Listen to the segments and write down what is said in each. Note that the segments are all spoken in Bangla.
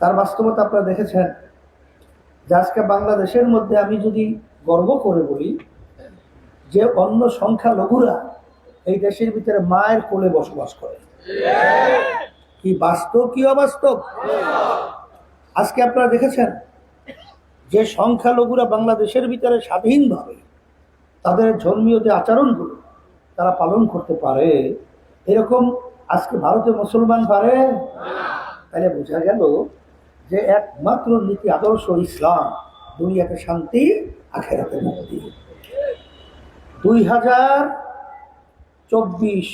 তার বাস্তবতা আপনারা দেখেছেন যে আজকে বাংলাদেশের মধ্যে আমি যদি গর্ব করে বলি, যে অন্য সংখ্যালঘুরা এই দেশের ভিতরে মায়ের কোলে বসবাস করে। কি বাস্তব, কি অবাস্তব? আজকে আপনারা দেখেছেন যে সংখ্যালঘুরা বাংলাদেশের ভিতরে স্বাধীনভাবে তাদের ধর্মীয় যে আচরণগুলো তারা পালন করতে পারে, এরকম আজকে ভারতে মুসলমান পারে? তাহলে বোঝা গেল যে একমাত্র নীতি আদর্শ ইসলাম, দুনিয়াতে শান্তি, আখেরাতে মুক্তি। দুই হাজার চব্বিশ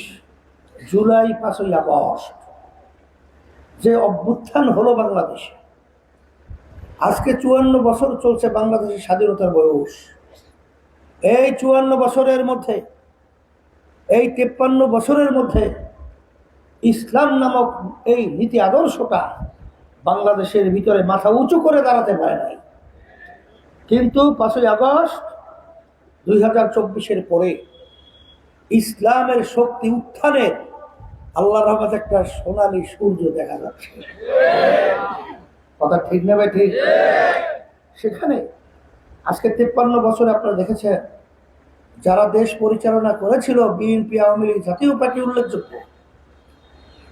জুলাই পাঁচই আগস্ট যে অভ্যুত্থান হলো বাংলাদেশে, আজকে চুয়ান্ন বছর চলছে বাংলাদেশের স্বাধীনতার বয়স। এই চুয়ান্ন বছরের মধ্যে, এই তেপ্পান্ন বছরের মধ্যে ইসলাম নামক এই নীতি আদর্শটা বাংলাদেশের ভিতরে মাথা উঁচু করে দাঁড়াতে পারে নাই। কিন্তু পাঁচই আগস্ট দুই হাজার চব্বিশের পরে ইসলামের শক্তি উত্থানের আল্লাহ রহমত একটা সোনালি সূর্য দেখা যাচ্ছে। কথা ঠিক নেবে ঠিক? সেখানে আজকে তেপ্পান্ন বছরে আপনারা দেখেছেন, যারা দেশ পরিচালনা করেছিল, বিএনপি, আওয়ামী লীগ জাতীয় পার্টি উল্লেখযোগ্য।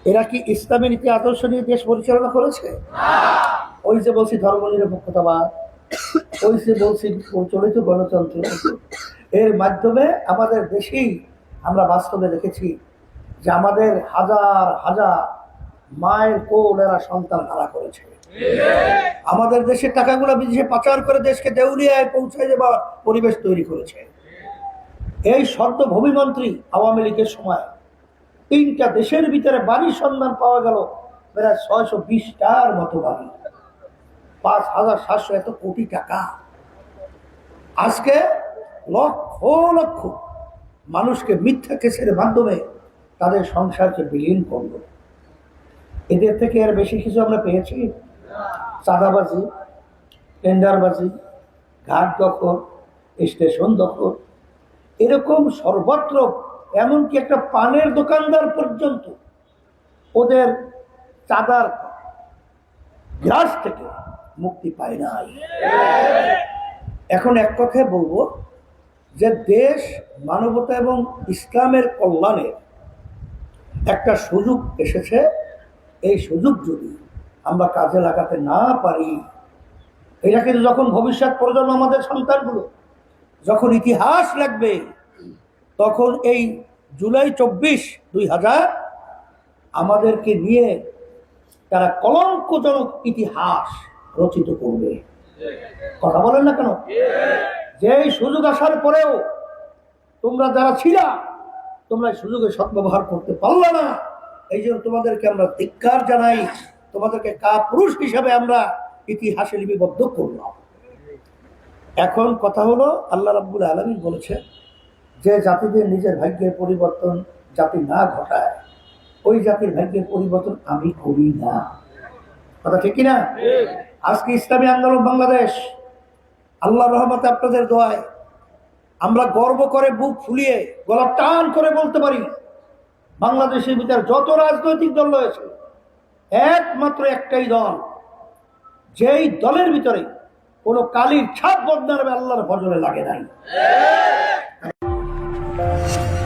এরা কি ইসলামের নীতি আদর্শ নিয়ে দেশ পরিচালনা করেছে? ওই যে বলছি ধর্ম নিরপেক্ষতাবাদ, ওই যে বলছি প্রচলিত গণতন্ত্র, এর মাধ্যমে আমাদের দেশেই আমরা বাস্তবে দেখেছি যে আমাদের হাজার হাজার মায়ের কোল এরা সন্তান হারা করেছে। আমাদের দেশের টাকাগুলো বিদেশে পাচার করে দেশকে দেউলিয়ায় পৌঁছে দেওয়ার পরিবেশ তৈরি করেছে। এই শর্ত ভূমিমন্ত্রী আওয়ামী লীগের সময় তিনটা দেশের ভিতরে বাড়ির সন্ধান পাওয়া গেল। প্রায় ছয়শো বিশটার মতো বাড়ি। পাঁচ হাজার সাতশো এত কোটি টাকা। আজকে লক্ষ লক্ষ মানুষকে মিথ্যা কেসের মাধ্যমে তাদের সংসারকে বিলীন করল। এদের থেকে আর বেশি কিছু আমরা পেয়েছি। চাঁদাবাজি, টেন্ডারবাজি, ঘাট দখল, স্টেশন দখল। এরকম সর্বত্র এমনকি একটা পানের দোকানদার পর্যন্ত ওদের চাঁদার গ্রাস থেকে মুক্তি পায় নাই। এখন এক কথায় বলব যে দেশ, মানবতা এবং ইসলামের কল্যাণের একটা সুযোগ এসেছে। এই সুযোগ যদি আমরা কাজে লাগাতে না পারি, এটা কিন্তু যখন ভবিষ্যৎ প্রজন্ম আমাদের সন্তানগুলো, যখন ইতিহাস লাগবে তখন এই জুলাই চব্বিশ দুই হাজার আমাদেরকে নিয়ে তারা কলঙ্কজনক ইতিহাস রচিত করবে। কথা বলেন না কেন? যে এই সুযোগ আসার পরেও তোমরা যারা ছিলা, তোমরা এই সুযোগের সদ্ব্যবহার করতে পারলে না। এই জন্য তোমাদেরকে আমরা ধিক্কার জানাই, তোমাদেরকে কা পুরুষ হিসাবে আমরা ইতিহাসে লিপিবদ্ধ করলাম। এখন কথা হলো, আল্লাহ রাব্বুল আলমী বলেছে যে জাতিদের নিজের ভাগ্যের পরিবর্তন জাতি না ঘটায় ওই জাতির ভাগ্যের পরিবর্তন আমি করি না। কথা ঠিক কিনা? আজকে ইসলামী আন্দোলন বাংলাদেশ আল্লাহ রহমতে আপনাদের দোয়ায় আমরা গর্ব করে বুক ফুলিয়ে গলা টান করে বলতে পারি বাংলাদেশের ভিতরে যত রাজনৈতিক দল রয়েছে একমাত্র একটাই দল যেই দলের ভিতরে কোনো কালির ছাপ বদনার আল্লাহর ভজনে লাগে নাই। Thank you.